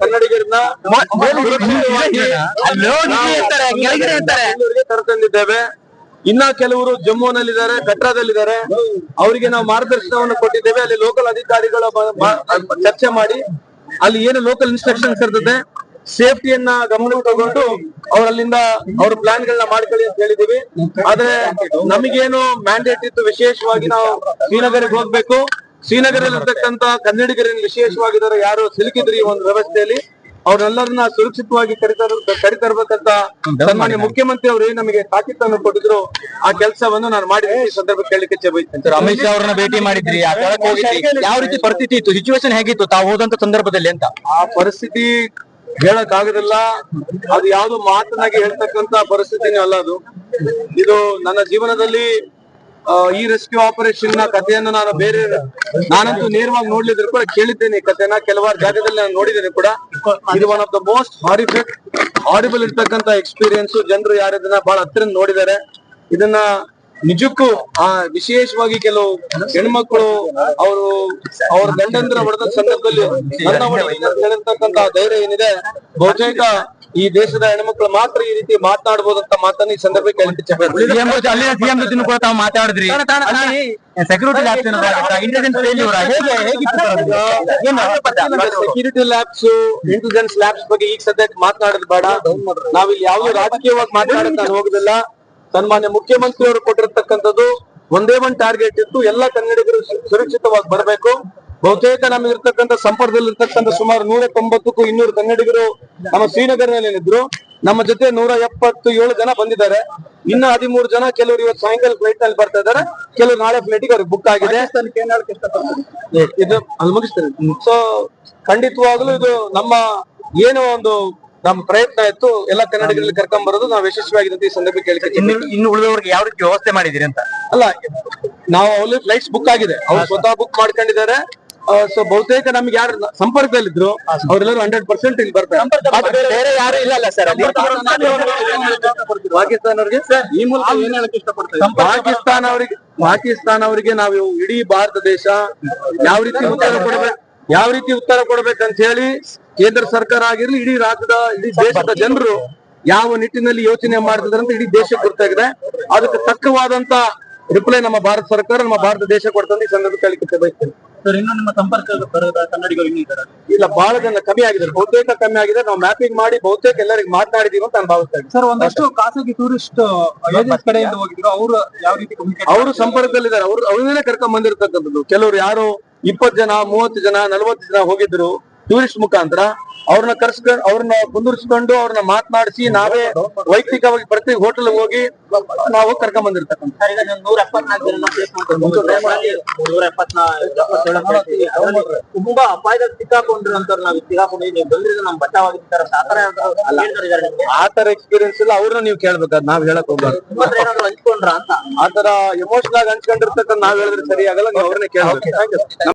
ಕನ್ನಡಿಗರನ್ನ ಇನ್ನ ಕೆಲವರು ಜಮ್ಮುನಲ್ಲಿದ್ದಾರೆ ಕಟ್ರಾದಲ್ಲಿದ್ದಾರೆ. ಅವರಿಗೆ ನಾವು ಮಾರ್ಗದರ್ಶನವನ್ನು ಕೊಟ್ಟಿದ್ದೇವೆ. ಅಲ್ಲಿ ಲೋಕಲ್ ಅಧಿಕಾರಿಗಳ ಚರ್ಚೆ ಮಾಡಿ ಅಲ್ಲಿ ಏನು ಲೋಕಲ್ ಇನ್ಸ್ಟ್ರಕ್ಷನ್ಸ್ ಇರ್ತದೆ ಸೇಫ್ಟಿಯನ್ನ ಗಮನಕ್ಕೆ ತಗೊಂಡು ಅವರಲ್ಲಿಂದ ಅವ್ರ ಪ್ಲಾನ್ ಗಳನ್ನ ಮಾಡ್ಕೊಳ್ಳಿ ಅಂತ ಹೇಳಿದೀವಿ ಆದ್ರೆ ನಮಗೇನು ಮ್ಯಾಂಡೇಟ್ ಇತ್ತು ವಿಶೇಷವಾಗಿ ನಾವು ಶ್ರೀನಗರಿಗೆ ಹೋಗ್ಬೇಕು. ಶ್ರೀನಗರಲ್ಲಿ ಇರ್ತಕ್ಕಂತ ಕನ್ನಡಿಗರನ್ನು ವಿಶೇಷವಾಗಿದ್ದಾರೆ. ಯಾರು ಸಿಲುಕಿದ್ರಿ ಈ ಒಂದು ವ್ಯವಸ್ಥೆಯಲ್ಲಿ? ಅವ್ರನ್ನೆಲ್ಲರನ್ನ ಸುರಕ್ಷಿತವಾಗಿ ಕರಿತರ ಕರಿತರ್ಬೇಕಂತ ಸನ್ಮಾನ್ಯ ಮುಖ್ಯಮಂತ್ರಿ ಅವರು ಏನ್ ನಮಗೆ ತಾಕೀತನ್ನು ಕೊಟ್ಟಿದ್ರು ಆ ಕೆಲಸವನ್ನು ನಾನು ಮಾಡಿ ಈ ಸಂದರ್ಭ ಕೇಳಲಿಕ್ಕೆ ಇಚ್ಛೆ ಬಯಸ್ತೇನೆ. ಅಮಿತ್ ಶಾ ಅವರನ್ನ ಭೇಟಿ ಮಾಡಿದ್ರಿ. ಯಾವ ರೀತಿ ಪರಿಸ್ಥಿತಿ ಇತ್ತು? ಸಿಚುವೇಶನ್ ಹೇಗಿತ್ತು? ತಾವು ಹೋದಂತ ಸಂದರ್ಭದಲ್ಲಿ ಅಂತ. ಆ ಪರಿಸ್ಥಿತಿ ಹೇಳಕ್ ಆಗುದಿಲ್ಲ ಅದು ಯಾವ್ದು ಮಾತನಾಗಿ ಹೇಳ್ತಕ್ಕಂತ ಪರಿಸ್ಥಿತಿನೇ ಅಲ್ಲ ಅದು. ಇದು ನನ್ನ ಜೀವನದಲ್ಲಿ ಈ ರೆಸ್ಕ್ಯೂ ಆಪರೇಷನ್ನ ಕಥೆಯನ್ನು ನಾನು ಬೇರೆ ನಾನಂತೂ ನೇರವಾಗಿ ನೋಡ್ಲಿದ್ರು ಕೂಡ ಕೇಳಿದ್ದೇನೆ ಕಥೆನ. ಕೆಲವಾರು ಜಾಗದಲ್ಲಿ ನಾನು ನೋಡಿದ್ದೇನೆ ಕೂಡ. ಇದು one of the most horrific horrible ಇರ್ತಕ್ಕಂತ ಎಕ್ಸ್ಪೀರಿಯನ್ಸ್ ಜನರು ಯಾರು ಇದನ್ನ ಬಹಳ ಹತ್ರ ನೋಡಿದ್ದಾರೆ. ಇದನ್ನ ನಿಜಕ್ಕೂ ಆ, ವಿಶೇಷವಾಗಿ ಕೆಲವು ಹೆಣ್ಮಕ್ಳು ಅವರು, ಅವ್ರ ಗಂಡಂದ್ರ ಹೊಡೆದ ಸಂದರ್ಭದಲ್ಲಿ ಧೈರ್ಯ ಏನಿದೆ. ಬಹುತೇಕ ಈ ದೇಶದ ಹೆಣ್ಮಕ್ಳು ಮಾತ್ರ ಈ ರೀತಿ ಮಾತನಾಡಬಹುದಂತ ಮಾತನ್ನ ಈ ಸಂದರ್ಭ ಕೇಳಲಿಕ್ಕೆ ಇಚ್ಛೆ ಪಡ್ತೀನಿ. ಸಿಎಂ ಅಲ್ಲಿನ ಸಿಎಂ ಜೊತೆ ಕೂಡ ತಾವು ಮಾತಾಡಿದ್ರಿ. ಸೆಕ್ಯೂರಿಟಿ ಲ್ಯಾಬ್ಸ್ ಇಂಟೆಲಿಜೆನ್ಸ್ ಲ್ಯಾಬ್ಸ್ ಬಗ್ಗೆ ಈಗ ಸದ್ಯಕ್ಕೆ ಮಾತನಾಡೋದು ಬೇಡ. ನಾವಿಲ್ಲಿ ಯಾವುದೇ ರಾಜಕೀಯವಾಗಿ ಮಾತನಾಡಕ್ ನಾನು ಹೋಗುದಿಲ್ಲ. ಸನ್ಮಾನ್ಯ ಮುಖ್ಯಮಂತ್ರಿ ಅವರು ಕೊಟ್ಟಿರ್ತಕ್ಕಂಥದ್ದು ಒಂದೇ ಒಂದು ಟಾರ್ಗೆಟ್ ಇತ್ತು. ಎಲ್ಲ ಕನ್ನಡಿಗರು ಸುರಕ್ಷಿತವಾಗಿ ಬರಬೇಕು. ಬಹುತೇಕ ನಮಗಿರ್ತಕ್ಕಂಥ ಸಂಪರ್ಕದಲ್ಲಿ ಇರ್ತಕ್ಕಂಥ ಸುಮಾರು ನೂರ ತೊಂಬತ್ತಕ್ಕೂ ಇನ್ನೂರು ಕನ್ನಡಿಗರು ನಮ್ಮ ಶ್ರೀನಗರದಲ್ಲಿ ಏನಿದ್ರು ನಮ್ಮ ಜೊತೆ ನೂರ ಎಪ್ಪತ್ತು ಏಳು ಜನ ಬಂದಿದ್ದಾರೆ. ಇನ್ನು ಹದಿಮೂರು ಜನ ಕೆಲವರು ಇವತ್ತು ಸಾಯಂಕಾಲ ಫ್ಲೈಟ್ನಲ್ಲಿ ಬರ್ತಾ ಇದ್ದಾರೆ. ಕೆಲವರು ನಾಳೆ ಫ್ಲೈಟ್ಗೆ ಅವ್ರಿಗೆ ಬುಕ್ ಆಗಿದೆ. ಇದು ಅಲ್ಲಿ ಮುಗಿಸ್ತೇನೆ. ಸೊ ಖಂಡಿತವಾಗ್ಲೂ ಇದು ನಮ್ಮ ಏನೋ ಒಂದು ನಮ್ಮ ಪ್ರಯತ್ನ ಇತ್ತು. ಎಲ್ಲ ಕನ್ನಡಿಗರಲ್ಲಿ ಕರ್ಕೊಂಡ್ ಬರೋದು ನಾವು ಯಶಸ್ವಿಯಾಗಿದೆ ಈ ಸಂದರ್ಭ ಕೇಳಿಕೆ ಇನ್ನು ಇನ್ನು ಉಳಿದವರಿಗೆ ಯಾವ ರೀತಿ ವ್ಯವಸ್ಥೆ ಮಾಡಿದಿರಿ ಅಂತ? ಅಲ್ಲ ನಾವು ಅಲ್ಲಿ ಫ್ಲೈಟ್ಸ್ ಬುಕ್ ಆಗಿದೆ. ಅವ್ರು ಸ್ವತಃ ಬುಕ್ ಮಾಡ್ಕೊಂಡಿದ್ದಾರೆ. ಸೊ ಬಹುತೇಕ ನಮ್ಗೆ ಯಾರು ಸಂಪರ್ಕದಲ್ಲಿದ್ರು ಅವರೆಲ್ಲರೂ ಹಂಡ್ರೆಡ್ ಪರ್ಸೆಂಟ್ ಇಲ್ಲಿ ಬರ್ತಾರೆ. ಬೇರೆ- ಯಾರು ಇಲ್ಲ ಅಲ್ಲ ಸರ್ ಪಾಕಿಸ್ತಾನ ಅವರಿಗೆ? ಈ ಮೂಲಕ ಏನ್ ಹೇಳಕ್ ಇಷ್ಟಪಡ್ತಾರೆ? ಪಾಕಿಸ್ತಾನ ಅವರಿಗೆ ಪಾಕಿಸ್ತಾನ ಅವರಿಗೆ ನಾವು ಇಡೀ ಭಾರತ ದೇಶ ಯಾವ ರೀತಿ ಉತ್ತರ ಕೊಡ್ಬೇಕು ಯಾವ ರೀತಿ ಉತ್ತರ ಕೊಡ್ಬೇಕಂತ ಹೇಳಿ ಕೇಂದ್ರ ಸರ್ಕಾರ ಆಗಿರ್ಲಿ ಇಡೀ ರಾಜ್ಯದ ಇಡೀ ದೇಶದ ಜನರು ಯಾವ ನಿಟ್ಟಿನಲ್ಲಿ ಯೋಚನೆ ಮಾಡ್ತಿದ್ರಂತ ಇಡೀ ದೇಶಕ್ಕೆ ಗೊತ್ತಾಗಿದೆ. ಅದಕ್ಕೆ ತಕ್ಕವಾದಂತ ರಿಪ್ಲೈ ನಮ್ಮ ಭಾರತ ಸರ್ಕಾರ ನಮ್ಮ ಭಾರತ ದೇಶ ಕೊಡ್ತಂತ ಈ ಸಂದರ್ಭ ಕೇಳಲಿಕ್ಕೆ ಬಯಸ್ತೇನೆ ಸರ್ ಇನ್ನು ನಿಮ್ಮ ಸಂಪರ್ಕ ಬರದ? ಕನ್ನಡಿಗರು ಇನ್ನೂ ಇದ್ದಾರೆ? ಇಲ್ಲ ಬಹಳ ಜನ ಕಮ್ಮಿ ಆಗಿದ್ದಾರೆ ಬಹುತೇಕ ಕಮ್ಮಿ ಆಗಿದೆ. ನಾವು ಮ್ಯಾಪಿಂಗ್ ಮಾಡಿ ಬಹುತೇಕ ಎಲ್ಲರಿಗೂ ಮಾತನಾಡಿದೀವಿ ಅಂತ ನಾನು ಭಾವಿಸ್ತಾ ಇದ್ದೀನಿ ಸರ್ ಒಂದಷ್ಟು ಖಾಸಗಿ ಟೂರಿಸ್ಟ್ ಏಜೆನ್ಸ್ ಕಡೆಯಿಂದ ಹೋಗಿದ್ರು. ಅವರು ಯಾವ ರೀತಿ ಅವರು ಸಂಪರ್ಕದಲ್ಲಿದ್ದಾರೆ. ಅವ್ರು ಅವ್ರನ್ನೇ ಕರ್ಕೊಂಡ್ ಬಂದಿರತಕ್ಕಂಥದ್ದು. ಕೆಲವರು ಯಾರು ಇಪ್ಪತ್ತು ಜನ ಮೂವತ್ತು ಜನ ನಲವತ್ತು ಜನ ಹೋಗಿದ್ರು. ಟೂರಿಸ್ಟ್ ಮುಖಾಂತರ ಅವ್ರನ್ನ ಕರ್ಸ್ಕೊಂಡು ಅವ್ರನ್ನ ಕುಂದಿರ್ಸ್ಕೊಂಡು ಅವ್ರನ್ನ ಮಾತನಾಡಿಸಿ ನಾವೇ ವೈಯಕ್ತಿಕವಾಗಿ ಪ್ರತಿ ಹೋಟೆಲ್ ಹೋಗಿ ನಾವು ಕರ್ಕೊಂಡ್ ಬಂದಿರ್ತಕ್ಕಂಥ ತುಂಬಾ ಅಪಾಯದಲ್ಲಿ ಸಿಕ್ಕಾಕೊಂಡಿರುವಂತವ್ರು ನಾವು ನೀವು ಬಂದ್ರಿಂದ ನಮ್ ಬಚಾವಾಗಿರ್ತಾರೆ ಆತರ ಎಕ್ಸ್ಪೀರಿಯನ್ಸ್ ಇಲ್ಲ ಅವ್ರನ್ನ ನೀವು ಕೇಳ್ಬೇಕು ಅದ್ ನಾವ್ ಹೇಳಕ್ ಹೋಗ್ಬಾರ್ದು. ಏನಾದ್ರು ಹಂಚ್ಕೊಂಡ್ರ ಅಂತ? ಆತರ ಎಮೋಷನ್ ಆಗಿ ಹಂಚ್ಕೊಂಡಿರ್ತಕ್ಕಂಥ ನಾವ್ ಹೇಳಿದ್ರೆ ಸರಿ ಆಗಲ್ಲ ನೀವು ಅವ್ರನ್ನೇ ಕೇಳ್ಬೇಕು.